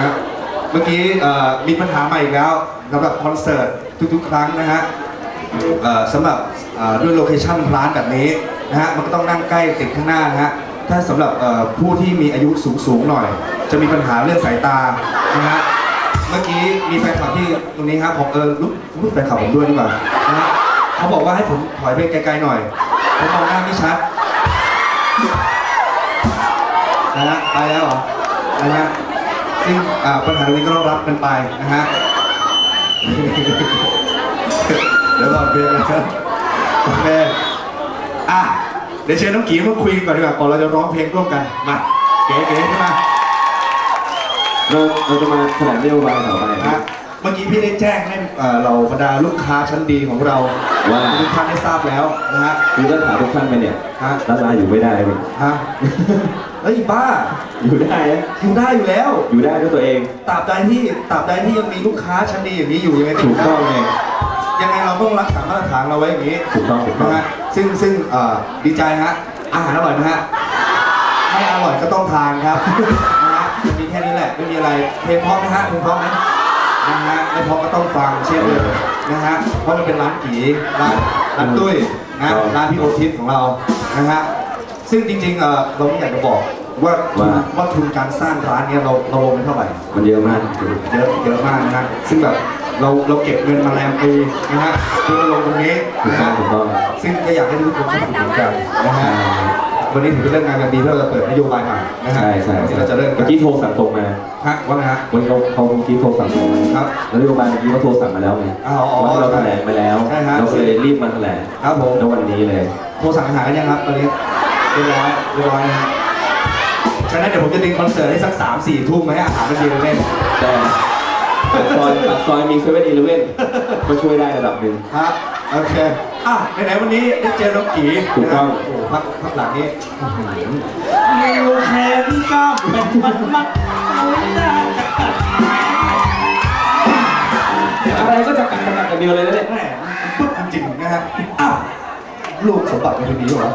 นะเมื่อกี้เอ่อมีปัญหาใหม่อีกแล้วสำหรับคอนเสิร์ตทุกๆ ครั้งนะฮะเอ่อสำหรับเอ่อด้วยโลเคชั่นร้านแบบนี้นะฮะมันก็ต้องนั่งใกล้ติดข้างหน้านะฮะถ้าสำหรับเอ่อผู้ที่มีอายุสูงๆหน่อย จะมีปัญหาเรื่องสายตานะฮะเมื่อกี้มีแฟนคลับที่ตรงนี้ครับผมเออรู้รู้แฟนคลับผมด้วยดีกว่านะฮะเขาบอกว่าให้ผมถอยไปไกลๆหน่อยผมมองหน้าไม่ชัด นะฮะไปแล้วเหรอนะฮะ ซึ่งอ่าปัญหาตรงนี้ก็ต้องรับกันไปนะฮะเดี๋ยวรอเพลงนะครับโอเคอะเดี๋ยวเชิญน้องกีมาคุยกันก่อนดีกว่าก่อนเราจะร้องเพลงร่วมกันมาเก๋ๆขึ้นมาเราเราจะมาแถลงนโยบายต่อไปนะฮะ เมื่อกี้พี่ได้แจ้งให้เอ่อเราบรรดาลูกค้าชั้นดีของเราว่า ทุกท่านได้ทราบแล้วนะฮะ คือถ้าถามทุกท่านไปเนี่ยฮะดาราอยู่ไม่ได้พี่ฮะเฮ้ยบ้า อยู่ได้นะอยู่ได้อยู่แล้วอยู่ได้ด้วยตัวเอง ตราบใดที่ตราบใดที่ยังมีลูกค้าชั้นดีอย่างนี้อยู่ยังไงถูกต้องไงยังไงเราต้องรักษามาตรฐานเราไว้อย่างนี้ถูกต้องถูกต้อง นะฮะซึ่งซึ่งเอ่อดีใจฮะอาหารอร่อยไหมฮะไม่อร่อยก็ต้องทานครับนะฮะมันมีแค่นี้แหละไม่มีอะไรเพลงเพราะไหมฮะเพลงเพราะไหม นะฮะไม่เพราะก็ต้องฟังเช่นเดียวนะฮะเพราะมันเป็นร้านผีร้านร้านตุ้ยนะร้านพี่โอทิสของเรานะฮะซึ่งจริงๆเอ่อเราไม่อยากจะบอกว่าทุนว่าทุนการสร้างร้านเนี้ยเราเราลงไปเท่าไหร่ มันเยอะมากจริงเยอะเยอะมากนะฮะซึ่งแบบเราเราเก็บเงินมาแรมปีนะฮะเพื่อมาลงตรงนี้ถูกนะต้อฮะงถูกต้องซึ่งก็อยากให้ทุกคนช่วยสนับสนุนกันนะฮะ วันนี้ถือเป็นเรื่องงานกันดีเพื่อเราเปิดนโยบายใหม่นะฮะใช่ใช่ที่เราจะเริ่มกัเมื่นอกี้โทรสั่งตรงมาฮะว่าไงฮะวันนี้เขาเขาเมื่อกี้โทรสั่งตรงมาครับแล้วนโยบายเมื่อกี้เขาโทรสั่งมาแล้วไงอ๋ออ๋อวันที่เราแถลงไปแล้วใช่ฮะเราก็เลยรีบมาแถลงครับผมในวันนี้เลย โทรสั่งอาหารกันยังครับตอนนี้เรียบร้อยเรียบร้อยนะฮะฉะนั้นเดี๋ยวผมจะดึงคอนเสิร์ตให้สักสามสี่ทุ่มมาให้อาหารมันดีเล่นแต่ปากซอยปากซอยมีเซเว่นอีเลเว่นก็ช่วยได้ระดับหนึ่งครับโอเค อะไหนๆวันนี้ได้เจอน้องกีถูกต้องนะฮะโอ้โหพักพักหลังนี้อยู่แขนก็เป็นมันมัดเอาไว้ได้อะไรก็จะกัดกัดกัดกันเดียวเลยนะเนี่ย แหมมันปึ๊บจริงๆนะฮะอ้าวลูกสมบัติเป็นคนดีเหรอ